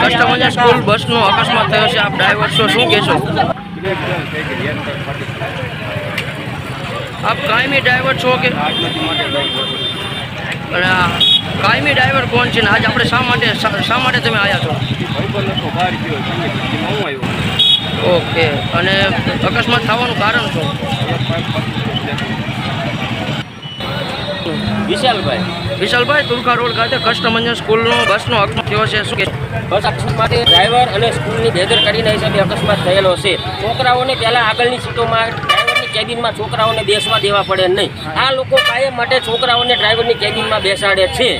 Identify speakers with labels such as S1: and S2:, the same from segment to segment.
S1: Customer school બસનો અકસ્માત થયો છે. આપ ડ્રાઈવર છો, શું કહેશો? આપ કાયમી ડ્રાઈવર છો કે? કાયમી ડ્રાઈવર કોણ છે ને? આજ આપણે શા માટે શા માટે તમે આવ્યા છો? ઓકે. અને અકસ્માત થવાનું કારણ શું?
S2: વિશાલભાઈ.
S1: વિશાલભાઈ તુલકા રોડ ખાતે કસ્ટમર સ્કૂલનો બસનો અકસ્માત થયો છે? શું કે
S2: બસ અકસ્માતે ડ્રાઈવર અને સ્કૂલની બેદરકારીના હિસાબે અકસ્માત થયેલો છે. છોકરાઓને પહેલાં આગળની સીટોમાં ડ્રાઈવરની કેબિનમાં છોકરાઓને બેસવા દેવા પડે નહીં. આ લોકો કાયમ માટે છોકરાઓને ડ્રાઈવરની કેબિનમાં બેસાડે છે.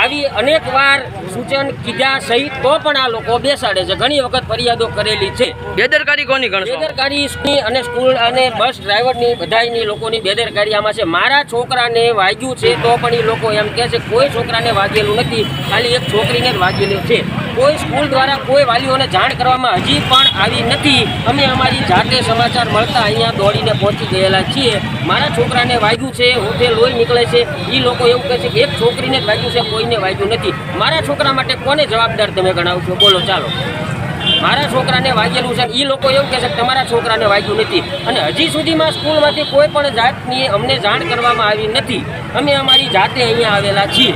S2: આવી અનેક વાર સૂચન કીધા સહિત તો પણ આ લોકો બેસાડે છે. ઘણી વખત ફરિયાદો કરેલી છે.
S1: બેદરકારી કોની ગણશો?
S2: બેદરકારી અને સ્કૂલ અને બસ ડ્રાઈવરની બધાયની લોકોની બેદરકારી આમાં છે. મારા છોકરાને વાગ્યું છે તો પણ એ લોકો એમ કહે છે કોઈ છોકરાને વાગેલું નથી. ખાલી એક છોકરીને જ વાગેલું છે. કોઈ સ્કૂલ દ્વારા કોઈ વાલીઓને જાણ કરવામાં હજી પણ આવી નથી. અમે અમારી જાતે સમાચાર મળતા અહીંયા દોડીને પહોંચી ગયેલા છીએ. મારા છોકરાને વાગ્યું છે હોઠે લોહી નીકળે છે. એ લોકો એવું કહે છે કે એક છોકરીને જ વાગ્યું છે કોઈને વાગ્યું નથી. મારા છોકરા માટે કોને જવાબદાર તમે ગણાવશો બોલો, ચાલો. મારા છોકરાને વાગેલું છે. એ લોકો એવું કહે છે કે તમારા છોકરાને વાગ્યું નથી. અને હજી સુધીમાં સ્કૂલમાંથી કોઈ પણ જાતની અમને જાણ કરવામાં આવી નથી. અમે અમારી જાતે અહીંયા આવેલા છીએ.